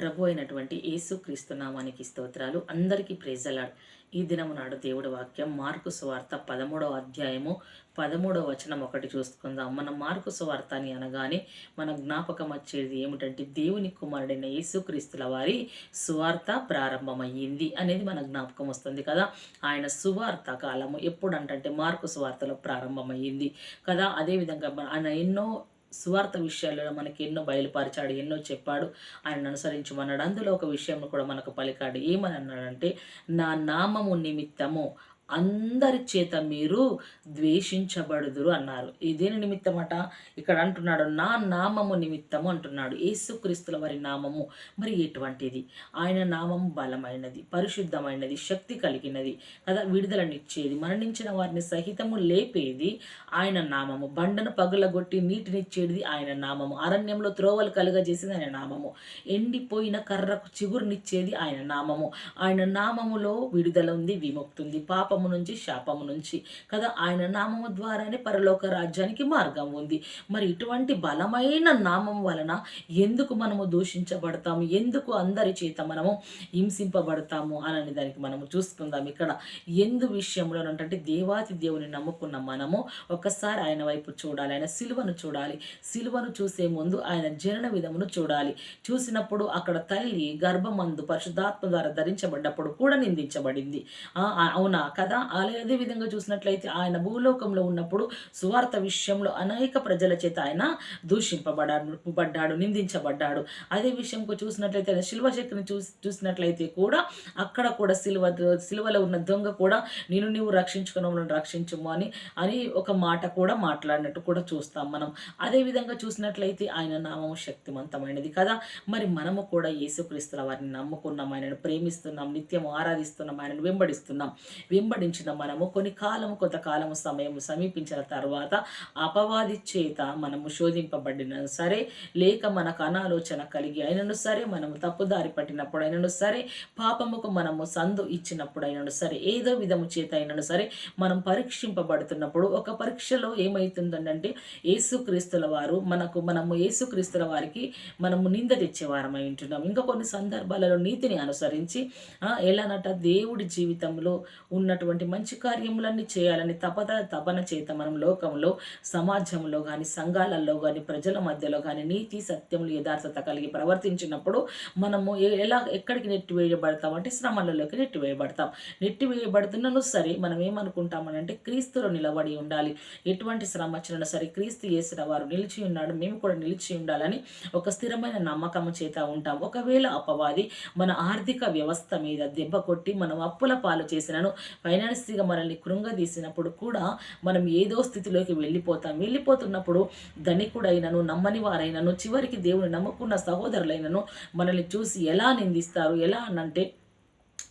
ప్రభు అయినటువంటి యేసుక్రీస్తు నామానికి స్తోత్రాలు. అందరికీ ప్రేజలాడు ఈ దినము నాడు దేవుడి వాక్యం మార్కు సువార్త పదమూడవ అధ్యాయము పదమూడవ వచనం ఒకటి చూసుకుందాం. మన మార్కు సువార్త అని అనగానే మన జ్ఞాపకం వచ్చేది ఏమిటంటే దేవుని కుమారుడైన యేసుక్రీస్తుల వారి సువార్త ప్రారంభమయ్యింది అనేది మన జ్ఞాపకం వస్తుంది కదా. ఆయన సువార్త కాలము ఎప్పుడంటే మార్కు సువార్తలో ప్రారంభమయ్యింది కదా. అదేవిధంగా ఆయన ఎన్నో సువార్త విషయాలలో మనకి ఎన్నో బయలుపరిచాడు ఎన్నో చెప్పాడు. ఆయన అనుసరించమన్నాడు. అందులో ఒక విషయం కూడా మనకు పలికాడు. ఏమని అన్నాడంటే నా నామము నిమిత్తము అందరి చేత మీరు ద్వేషించబడుదురు అన్నారు. ఇదేని నిమిత్తమట? ఇక్కడ అంటున్నాడు నా నామము నిమిత్తము అంటున్నాడు. యేసుక్రీస్తుల వారి నామము. మరి ఎటువంటిది? ఆయన నామము బలమైనది పరిశుద్ధమైనది శక్తి కలిగినది కదా విడుదలనిచ్చేది మరణించిన వారిని సహితము లేపేది ఆయన నామము. బండను పగులగొట్టి నీటినిచ్చేది ఆయన నామము. అరణ్యంలో త్రోవలు కలుగజేసేది ఆయన నామము. ఎండిపోయిన కర్రకు చిగురునిచ్చేది ఆయన నామము. ఆయన నామములో విడుదల ఉంది విముక్తి ఉంది పాపము నుంచి శాపము నుంచి. కదా ఆయన నామము ద్వారానే పరలోక రాజ్యానికి మార్గం ఉంది. మరి ఇటువంటి బలమైన నామం వలన ఎందుకు మనము దూషించబడతాము? ఎందుకు అందరి చేత మనము హింసింపబడతాము? అని దానికి మనము చూసుకుందాం ఇక్కడ. ఎందు విషయంలో అంటే దేవాతి దేవుని నమ్ముకున్న మనము ఒక్కసారి ఆయన వైపు చూడాలి. ఆయన సిలువను చూడాలి. సిలువను చూసే ముందు ఆయన జనన విధమును చూడాలి. చూసినప్పుడు అక్కడ తల్లి గర్భమందు పరిశుద్ధాత్మ ద్వారా ధరించబడ్డప్పుడు కూడా నిందించబడింది. అవునా? కదా అలా అదే విధంగా చూసినట్లయితే ఆయన భూలోకంలో ఉన్నప్పుడు సువార్త విషయంలో అనేక ప్రజల చేత ఆయన దూషింపబడాడు పడ్డాడు నిందించబడ్డాడు. అదే విషయంకు చూసినట్లయితే ఆయన శిల్వ శక్తిని చూసి చూసినట్లయితే కూడా అక్కడ కూడా సిలువ సిలువలో ఉన్న దొంగ కూడా నేను నీవు రక్షించుకున్నావు రక్షించుము అని అని ఒక మాట కూడా మాట్లాడినట్టు కూడా చూస్తాం మనం. అదే విధంగా చూసినట్లయితే ఆయన నామం శక్తివంతమైనది కదా? మరి మనము కూడా యేసుక్రీస్తుల వారిని నమ్ముకున్నాం ఆయనను ప్రేమిస్తున్నాం నిత్యం ఆరాధిస్తున్నాం ఆయనను వెంబడిస్తున్నాం. వెంబడించిన మనము కొన్ని కాలము కొంతకాలము సమయం సమీపించిన తర్వాత అపవాది చేత మనము శోధింపబడిన సరే లేక మనకు అనాలోచన కలిగి అయినను సరే మనము తప్పుదారి పట్టినప్పుడు అయినను సరే పాపముకు మనము సందు ఇచ్చినప్పుడు అయినను సరే ఏదో విధము చేత అయినను సరే మనం పరీక్షింపబడుతున్నప్పుడు ఒక పరీక్షలో ఏమవుతుందంటే యేసుక్రీస్తుల వారు మనకు మనము యేసుక్రీస్తుల వారికి మనము నింద తెచ్చేవారమై ఉంటున్నాం. ఇంకా కొన్ని సందర్భాలలో నీతిని అనుసరించి ఎలానట దేవుడి జీవితంలో ఉన్నటువంటి మంచి కార్యములన్నీ చేయాలని తపద తపన చేత మనం లోకంలో సమాజంలో కానీ సంఘాలలో కానీ ప్రజల మధ్యలో కానీ నీతి సత్యములు యథార్థత కలిగి ప్రవర్తించినప్పుడు మనము ఎలా ఎక్కడికి నెట్టివేయబడతాం అంటే శ్రమలలోకి నెట్టివేయబడతాం. నెట్టివేయబడుతున్నను సరే మనం ఏమనుకుంటామనంటే క్రీస్తులో నిలబడి ఉండాలి. ఎటువంటి శ్రమ వచ్చినా సరే క్రీస్తు చేసిన వారు నిలిచి ఉన్నాడు మేము కూడా నిలిచి ఉండాలని ఒక స్థిరమైన నమ్మకం చేత ఉంటాం. ఒకవేళ అపవాది మన ఆర్థిక వ్యవస్థ మీద దెబ్బ కొట్టి మనం అప్పుల పాలు చేసినను ఫైనాన్స్గా మనల్ని కృంగదీసినప్పుడు కూడా మనం ఏదో స్థితిలోకి వెళ్ళిపోతాం. వెళ్ళిపోతున్నప్పుడు ధనికుడైనను నమ్మని వారైనను చివరికి దేవుని నమ్ముకున్న సహోదరులైనను మనల్ని చూసి ఎలా నిందిస్తారు? ఎలా అనంటే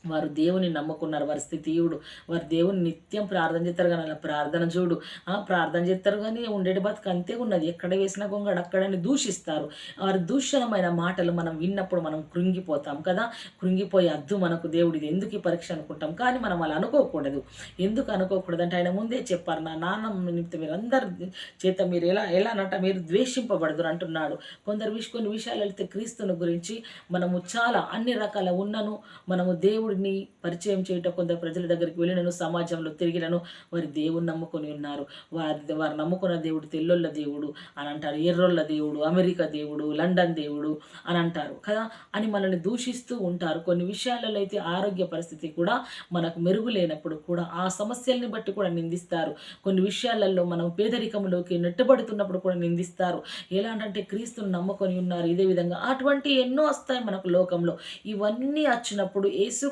వారు దేవుని నమ్ముకున్నారు. వారి స్థితియుడు వారు దేవుని నిత్యం ప్రార్థన చేస్తారు కానీ అలా ప్రార్థన చూడు. ఆ ప్రార్థన చేస్తారు కానీ ఉండేటి బతుకు అంతే ఉన్నది. ఎక్కడ వేసిన గొంగడు అక్కడని దూషిస్తారు. వారి దూషణమైన మాటలు మనం విన్నప్పుడు మనం కృంగిపోతాం కదా? కృంగిపోయి అద్దు మనకు దేవుడిది ఎందుకు ఈ పరీక్ష అనుకుంటాం? కానీ మనం అలా అనుకోకూడదు. ఎందుకు అనుకోకూడదు అంటే ఆయన ముందే చెప్పారు నా నాన్న నిమిత్తం మీరు అందరి చేత మీరు ఎలా ఎలా అనట మీరు ద్వేషింపబడదురు అంటున్నాడు. కొందరు విష కొన్ని విషయాలు వెళ్తే క్రీస్తుని గురించి మనము చాలా అన్ని రకాల ఉన్నను. మనము దేవుడిని పరిచయం చేయటం కొందరు ప్రజల దగ్గరికి వెళ్ళినను సమాజంలో తిరిగినను. వారి దేవుని నమ్ముకొని ఉన్నారు. వారి వారు నమ్ముకున్న దేవుడు తెల్లొల్ల దేవుడు అని అంటారు. ఎర్రోళ్ళ దేవుడు అమెరికా దేవుడు లండన్ దేవుడు అని అంటారు కదా. అని మనల్ని దూషిస్తూ ఉంటారు. కొన్ని విషయాలలో అయితే ఆరోగ్య పరిస్థితి కూడా మనకు మెరుగు లేనప్పుడు కూడా ఆ సమస్యల్ని బట్టి కూడా నిందిస్తారు. కొన్ని విషయాలలో మనం పేదరికంలోకి నెట్టబడుతున్నప్పుడు కూడా నిందిస్తారు. ఎలా అంటే క్రీస్తును నమ్ముకొని ఉన్నారు. ఇదే విధంగా అటువంటి ఎన్నో వస్తాయి మనకు లోకంలో. ఇవన్నీ వచ్చినప్పుడు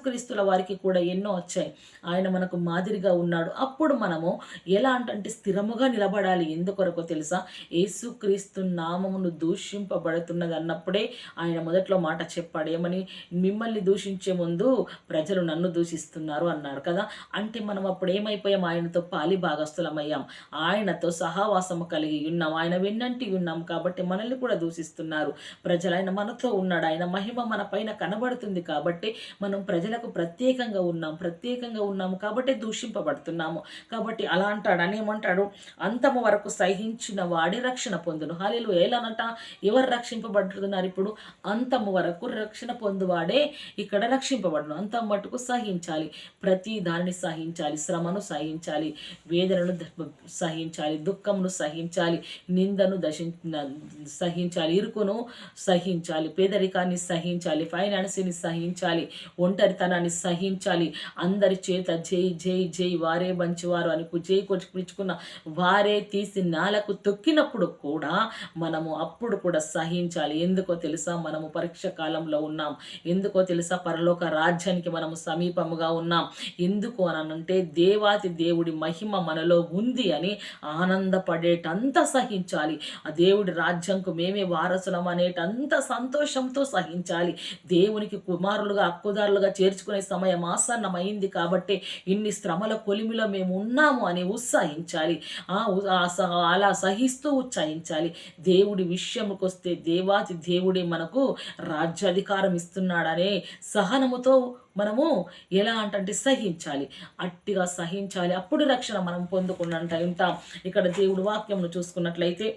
క్రీస్తుల వారికి కూడా ఎన్నో వచ్చాయి. ఆయన మనకు మాదిరిగా ఉన్నాడు. అప్పుడు మనము ఎలా అంటే స్థిరముగా నిలబడాలి. ఎందుకొరకు తెలుసా? యేసుక్రీస్తు నామమును దూషింపబడుతున్నది అన్నప్పుడే ఆయన మొదట్లో మాట చెప్పాడు. ఏమని? మిమ్మల్ని దూషించే ముందు ప్రజలు నన్ను దూషిస్తున్నారు అన్నారు కదా. అంటే మనం అప్పుడు ఏమైపోయాం? ఆయనతో పాలి భాగస్థులమయ్యాం. ఆయనతో సహవాసము కలిగి ఉన్నాం. ఆయన వెన్నంటి ఉన్నాం కాబట్టి మనల్ని కూడా దూషిస్తున్నారు. ప్రజలు ఆయన మనతో ఉన్నాడు. ఆయన మహిమ మన పైన కనబడుతుంది కాబట్టి మనం ప్రజల ఆయనకు ప్రత్యేకంగా ఉన్నాం ప్రత్యేకంగా ఉన్నాము కాబట్టి దూషింపబడుతున్నాము. కాబట్టి అలా అంటాడు అని ఏమంటాడు? అంతము వరకు సహించిన వాడి రక్షణ పొందును. హాలీలు ఏలనట? ఎవరు రక్షింపబడుతున్నారు ఇప్పుడు? అంతము వరకు రక్షణ పొందువాడే ఇక్కడ రక్షింపబడును. అంతం మటుకు సహించాలి. ప్రతి దానిని సహించాలి. శ్రమను సహించాలి. వేదనను సహించాలి. దుఃఖమును సహించాలి. నిందను దశ సహించాలి. ఇరుకును సహించాలి. పేదరికాన్ని సహించాలి. ఫైనాన్స్ని సహించాలి. ఒంటరితనాన్ని సహించాలి. అందరి చేత జై జై జై వారే మంచివారు అని జై కొట్టుకున్న వారే తీసి నేలకు తొక్కినప్పుడు కూడా మనము అప్పుడు కూడా సహించాలి. ఎందుకో తెలుసా? మనము పరీక్ష కాలంలో ఉన్నాం. ఎందుకో తెలుసా? పరలోక రాజ్యానికి మనము సమీపముగా ఉన్నాం. ఎందుకు అని అంటే దేవాతి దేవుడి మహిమ మనలో ఉంది అని ఆనందపడేటంత సహించాలి. ఆ దేవుడి రాజ్యంకు మేమే వారసులం అనేటంత సంతోషంతో సహించాలి. దేవునికి కుమారులుగా హక్కుదారులుగా నేర్చుకునే సమయం ఆసన్నమైంది కాబట్టి ఇన్ని శ్రమల కొలిమిలో మేము ఉన్నాము అని ఉత్సాహించాలి. ఆ సహ అలా సహిస్తూ ఉత్సాహించాలి. దేవుడి విషయంకి వస్తే దేవాతి దేవుడే మనకు రాజ్యాధికారం ఇస్తున్నాడనే సహనముతో మనము ఎలా అంటే సహించాలి. అట్టిగా సహించాలి. అప్పుడు రక్షణ మనం పొందుకున్నంట ఉంటాం ఇక్కడ దేవుడు వాక్యంను చూసుకున్నట్లయితే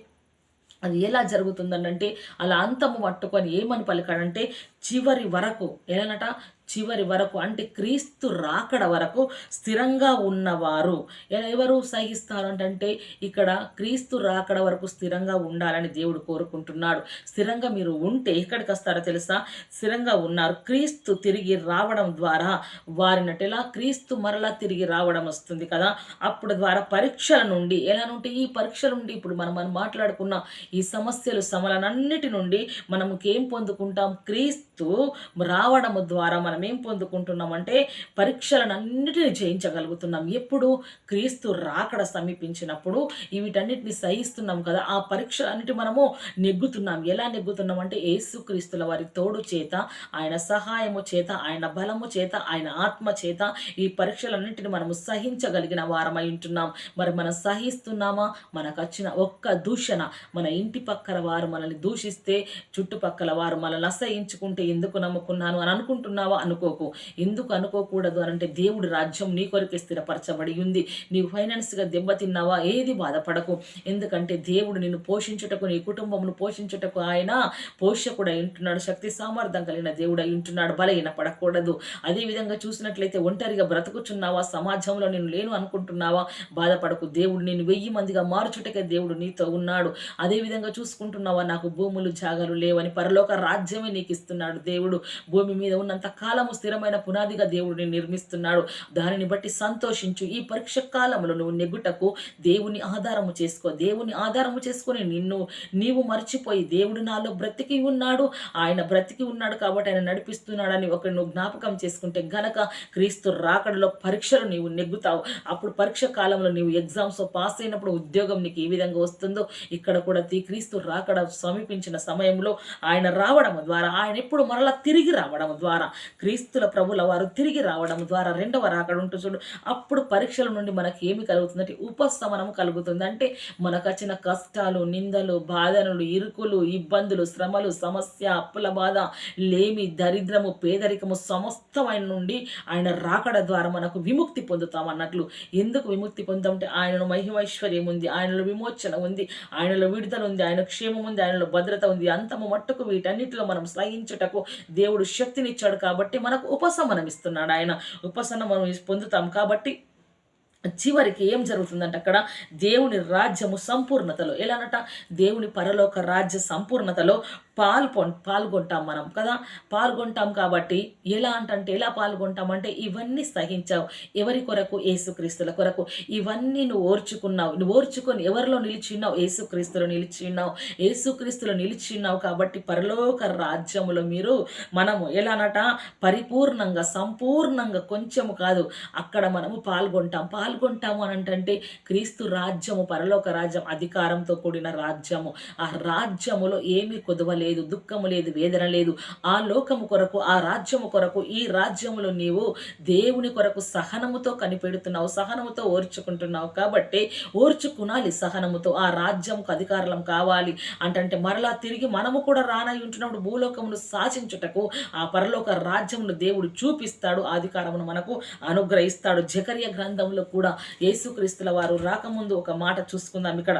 అది ఎలా జరుగుతుందనంటే అలా అంతము పట్టుకొని ఏమని పలికాడంటే చివరి వరకు ఎలానట? చివరి వరకు అంటే క్రీస్తు రాకడ వరకు స్థిరంగా ఉన్నవారు. ఎవరు సహిస్తారు అంటే ఇక్కడ క్రీస్తు రాకడ వరకు స్థిరంగా ఉండాలని దేవుడు కోరుకుంటున్నాడు. స్థిరంగా మీరు ఉంటే ఎక్కడికి వస్తారో తెలుసా? స్థిరంగా ఉన్నారు. క్రీస్తు తిరిగి రావడం ద్వారా వారినట్టెలా క్రీస్తు మరలా తిరిగి రావడం వస్తుంది కదా? అప్పుడు ద్వారా పరీక్షల నుండి ఎలా నుండి? ఈ పరీక్షల నుండి ఇప్పుడు మనం మనం మాట్లాడుకున్న ఈ సమస్యలు సమలనన్నిటి నుండి మనం ఏం పొందుకుంటాం? క్రీస్తు రావడం ద్వారా మనం ఏం పొందుకుంటున్నామంటే పరీక్షలను అన్నిటిని జయించగలుగుతున్నాం. ఎప్పుడు క్రీస్తు రాకడ సమీపించినప్పుడు వీటన్నిటిని సహిస్తున్నాం కదా. ఆ పరీక్షలన్నిటి మనము నెగ్గుతున్నాం. ఎలా నెగ్గుతున్నాం అంటే యేసుక్రీస్తుల వారి తోడు చేత ఆయన సహాయము చేత ఆయన బలము చేత ఆయన ఆత్మ చేత ఈ పరీక్షలన్నింటిని మనము సహించగలిగిన వారమై ఉంటున్నాం. మరి మనం సహిస్తున్నామా? మనకు వచ్చిన ఒక్క దూషణ మన ఇంటి పక్కల వారు మనల్ని దూషిస్తే చుట్టుపక్కల వారు మనల్ని అసహించుకుంటే ఎందుకు నమ్ముకున్నాను అని అనుకుంటున్నావా? అనుకోకు ఎందుకు అనుకోకూడదు? అని అంటే దేవుడి రాజ్యం నీ కొరకే స్థిరపరచబడి ఉంది. నీవు ఫైనాన్స్గా దెబ్బతిన్నావా ఏది బాధపడకు. ఎందుకంటే దేవుడు నిన్ను పోషించుటకు నీ కుటుంబంను పోషించుటకు ఆయన పోషకుడై ఉంటున్నాడు. శక్తి సామర్థ్యం కలిగిన దేవుడై ఉంటున్నాడు. బలహీన పడకూడదు. అదే విధంగా చూసినట్లయితే ఒంటరిగా బ్రతుకుచున్నావా? సమాజంలో నేను లేను అనుకుంటున్నావా? బాధపడకు. దేవుడు నేను వెయ్యి మందిగా మార్చుటకే దేవుడు నీతో ఉన్నాడు. అదేవిధంగా చూసుకుంటున్నావా? నాకు భూములు జాగాలు లేవని పరలోక రాజ్యమే నీకు ఇస్తున్నాడు దేవుడు. భూమి మీద ఉన్నంత కాలం కాలము స్థిరమైన పునాదిగా దేవుడిని నిర్మిస్తున్నాడు. దానిని బట్టి సంతోషించు. ఈ పరీక్ష కాలంలో నువ్వు నెగ్గుటకు దేవుని ఆధారము చేసుకో. దేవుని ఆధారము చేసుకొని నిన్ను నీవు మర్చిపోయి దేవుడు నాలో బ్రతికి ఉన్నాడు. ఆయన బ్రతికి ఉన్నాడు కాబట్టి ఆయన నడిపిస్తున్నాడని ఒక నువ్వు జ్ఞాపకం చేసుకుంటే గనక క్రీస్తు రాకడలో పరీక్షలు నీవు నెగ్గుతావు. అప్పుడు పరీక్ష కాలంలో నీవు ఎగ్జామ్స్ పాస్ అయినప్పుడు ఉద్యోగం నీకు ఏ విధంగా వస్తుందో ఇక్కడ కూడా తీ క్రీస్తు రాకడ సమీపించిన సమయంలో ఆయన రావడం ద్వారా ఆయన ఎప్పుడు మరలా తిరిగి రావడం ద్వారా క్రీస్తుల ప్రభుల వారు తిరిగి రావడం ద్వారా రెండవ రాకడుంటూ ఉంటుంది చూడు. అప్పుడు పరీక్షల నుండి మనకి ఏమి కలుగుతుందంటే ఉపశమనం కలుగుతుంది. అంటే మనకు వచ్చిన కష్టాలు నిందలు బాధనలు ఇరుకులు ఇబ్బందులు శ్రమలు సమస్య అప్పుల బాధ లేమి దరిద్రము పేదరికము సమస్తమైన నుండి ఆయన రాకడ ద్వారా మనకు విముక్తి పొందుతాం అన్నట్లు. ఎందుకు విముక్తి పొందామంటే ఆయనలో మహిమైశ్వర్యం ఉంది ఆయనలో విమోచన ఉంది ఆయనలో విడుదల ఉంది ఆయన క్షేమం ఉంది ఆయనలో భద్రత ఉంది. అంతము మట్టుకు వీటన్నిటిలో మనం సహించుటకు దేవుడు శక్తినిచ్చాడు కాబట్టి మనకు ఉపశమనం ఇస్తున్నాడు ఆయన. ఉపశమనం పొందుతాం కాబట్టి చివరికి ఏం జరుగుతుందంటే అక్కడ దేవుని రాజ్యము సంపూర్ణతలో ఎలానట? దేవుని పరలోక రాజ్య సంపూర్ణతలో పాల్పొ పాల్గొంటాం మనం కదా? పాల్గొంటాం కాబట్టి ఎలా అంటే ఎలా పాల్గొంటామంటే ఇవన్నీ సహించావు. ఎవరి కొరకు? ఏసుక్రీస్తుల కొరకు. ఇవన్నీ నువ్వు ఓర్చుకున్నావు. నువ్వు ఓర్చుకొని ఎవరిలో నిలిచిన్నావు? ఏసుక్రీస్తులు నిలిచిన్నావు. నిలిచి ఉన్నావు నిలిచి ఉన్నావు కాబట్టి పరలోక రాజ్యములో మీరు మనము ఎలానట? పరిపూర్ణంగా సంపూర్ణంగా కొంచెము కాదు అక్కడ మనము పాల్గొంటాం. పాల్గొంటాము అని అంటే క్రీస్తు రాజ్యము పరలోక రాజ్యం అధికారంతో కూడిన రాజ్యము. ఆ రాజ్యములో ఏమీ కొదవలేదు. లేదు దుఃఖము లేదు వేదన లేదు. ఆ లోకము కొరకు ఆ రాజ్యము కొరకు ఈ రాజ్యములో నీవు దేవుని కొరకు సహనముతో కనిపెడుతున్నావు సహనముతో ఓర్చుకుంటున్నావు. కాబట్టి ఓర్చుకునాలి సహనముతో. ఆ రాజ్యంకు అధికారం కావాలి. అంటే మరలా తిరిగి మనము కూడా రానై ఉంటున్నప్పుడు భూలోకమును సాధించుటకు ఆ పరలోక రాజ్యమును దేవుడు చూపిస్తాడు అధికారమును మనకు అనుగ్రహిస్తాడు. జకర్య గ్రంథంలో కూడా యేసుక్రీస్తుల వారు రాకముందు ఒక మాట చూసుకుందాం ఇక్కడ.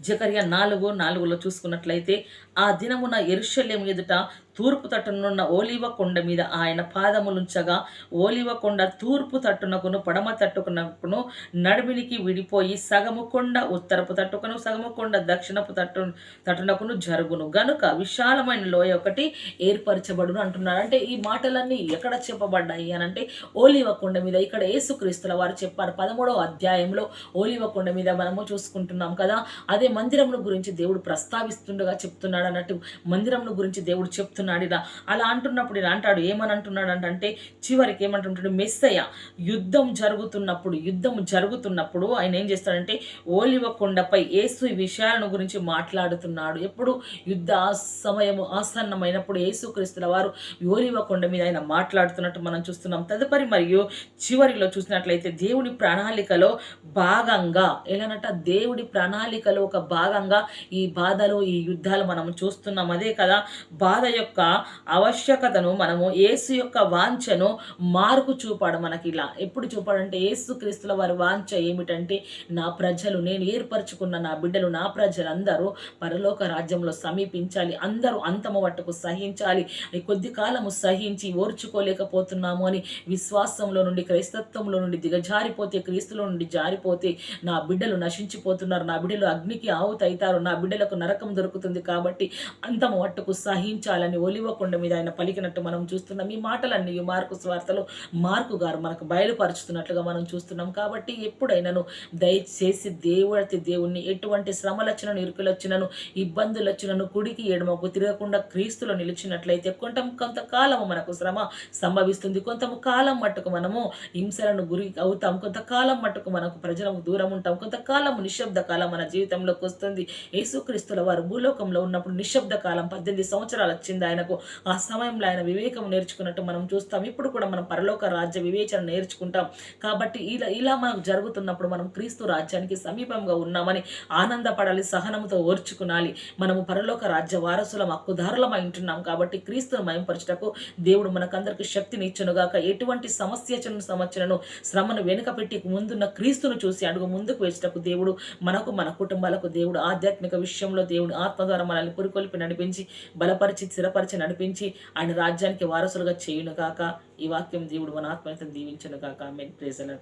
జకర్య నాలుగు నాలుగులో చూసుకున్నట్లయితే ఆ దినమున ఎరుషల్యం ఎదుట తూర్పు తట్టునున్న ఓలివ కొండ మీద ఆయన పాదములుంచగా ఓలివ కొండ తూర్పు తట్టునకును పడమ తట్టుకునకును నడుమినికి విడిపోయి సగము కొండ ఉత్తరపు తట్టుకును సగము కొండ దక్షిణపు తట్టు తట్టునకును జరుగును. గనుక విశాలమైన లోయ ఒకటి ఏర్పరచబడును అంటున్నాడు అంటే ఈ మాటలన్నీ ఎక్కడ చెప్పబడ్డాయి అని అంటే ఓలివ కొండ మీద ఇక్కడ యేసుక్రీస్తుల వారు చెప్పారు. పదమూడవ అధ్యాయంలో ఓలివ కొండ మీద మనము చూసుకుంటున్నాం కదా. అదే మందిరమును గురించి దేవుడు ప్రస్తావిస్తుండగా చెప్తున్నాడు అన్నట్టు మందిరమును గురించి దేవుడు చెప్తున్నాడు. ఇలా. అలా అంటున్నప్పుడు ఇలా అంటాడు ఏమని అంటున్నాడు అంటే చివరికి ఏమంటుంటాడు మెస్సయ్య యుద్ధం జరుగుతున్నప్పుడు యుద్ధం జరుగుతున్నప్పుడు ఆయన ఏం చేస్తాడంటే ఓలివ కొండపై ఏసు ఈ విషయాలను గురించి మాట్లాడుతున్నాడు. ఎప్పుడు? యుద్ధ సమయము ఆసన్నమైనప్పుడు యేసుక్రీస్తుల వారు ఓలివ కొండ మీద ఆయన మాట్లాడుతున్నట్టు మనం చూస్తున్నాం. తదుపరి మరియు చివరిలో చూసినట్లయితే దేవుని ప్రణాళికలో భాగంగా ఎలానట? దేవుడి ప్రణాళికలో ఒక భాగంగా ఈ బాధలు ఈ యుద్ధాలు మనం చూస్తున్నాం. అదే కదా బాధ యొక్క ఆవశ్యకతను మనము ఏసు యొక్క వాంఛను మార్కు చూపాడు మనకి ఇలా ఎప్పుడు చూపాడంటే ఏసు క్రీస్తుల వారి వాంఛ ఏమిటంటే నా ప్రజలు నేను ఏర్పరచుకున్న నా బిడ్డలు నా ప్రజలందరూ పరలోక రాజ్యంలో సమీపించాలి అందరూ అంతము వట్టుకు సహించాలి కొద్ది కాలము సహించి ఓర్చుకోలేకపోతున్నాము అని విశ్వాసంలో నుండి క్రైస్తత్వంలో నుండి దిగజారిపోతే క్రీస్తులో నుండి జారిపోతే నా బిడ్డలు నశించిపోతున్నారు నా బిడ్డలు అగ్నికి ఆవుతైతారు నా బిడ్డలకు నరకం దొరుకుతుంది కాబట్టి అంతము వట్టుకు సహించాలని ఒలివ కొండ మీద ఆయన పలికినట్టు మనం చూస్తున్నాం. ఈ మాటలన్నీ మార్కు స్వార్థలో మార్కు గారు మనకు బయలుపరుచుతున్నట్లుగా మనం చూస్తున్నాం. కాబట్టి ఎప్పుడైనాను దయచేసి దేవుడి దేవుణ్ణి ఎటువంటి శ్రమ వచ్చినను ఇరుకులు ఇబ్బందులొచ్చినను కుడికి ఎడమకు తిరగకుండా క్రీస్తులో నిలిచినట్లయితే కొంత కొంతకాలము మనకు శ్రమ సంభవిస్తుంది. కొంత కాలం మట్టుకు మనము హింసలను గురి అవుతాం. కొంతకాలం మట్టుకు మనకు ప్రజలకు దూరం ఉంటాం. కొంతకాలం నిశ్శబ్ద కాలం మన జీవితంలోకి వస్తుంది. యేసుక్రీస్తుల వారు భూలోకంలో ఉన్నప్పుడు నిశ్శబ్ద కాలం పద్దెనిమిది సంవత్సరాలు వచ్చింది ఆయనకు ఆ సమయంలో ఆయన వివేకం నేర్చుకున్నట్టు మనం చూస్తాం. ఇప్పుడు కూడా మనం పరలోక రాజ్య వివేచన నేర్చుకుంటాం. కాబట్టి ఇలా ఇలా మనకు జరుగుతున్నప్పుడు మనం క్రీస్తు రాజ్యానికి సమీపంగా ఉన్నామని ఆనందపడాలి సహనంతో ఓర్చుకునాలి. మనము పరలోక రాజ్య వారసులం హక్కుదారులం అయింటున్నాం కాబట్టి క్రీస్తును మయంపరచటకు దేవుడు మనకందరికి శక్తిని ఇచ్చునుగాక. ఎటువంటి సమస్య సమస్యలను శ్రమను వెనుక పెట్టి ముందున్న క్రీస్తును చూసి అడుగు ముందుకు వేసేటకు దేవుడు మనకు మన కుటుంబాలకు దేవుడు ఆధ్యాత్మిక విషయంలో దేవుడు ఆత్మ ద్వారా మనల్ని పురికొల్పి నడిపించి బలపరిచి స్థిరపరిచి నడిపించి ఆయన రాజ్యానికి వారసులుగా చేయునుగాక. ఈ వాక్యం దేవుడు మన ఆత్మీయతను దీవించనుగాక. మెన్ ప్రేజలర్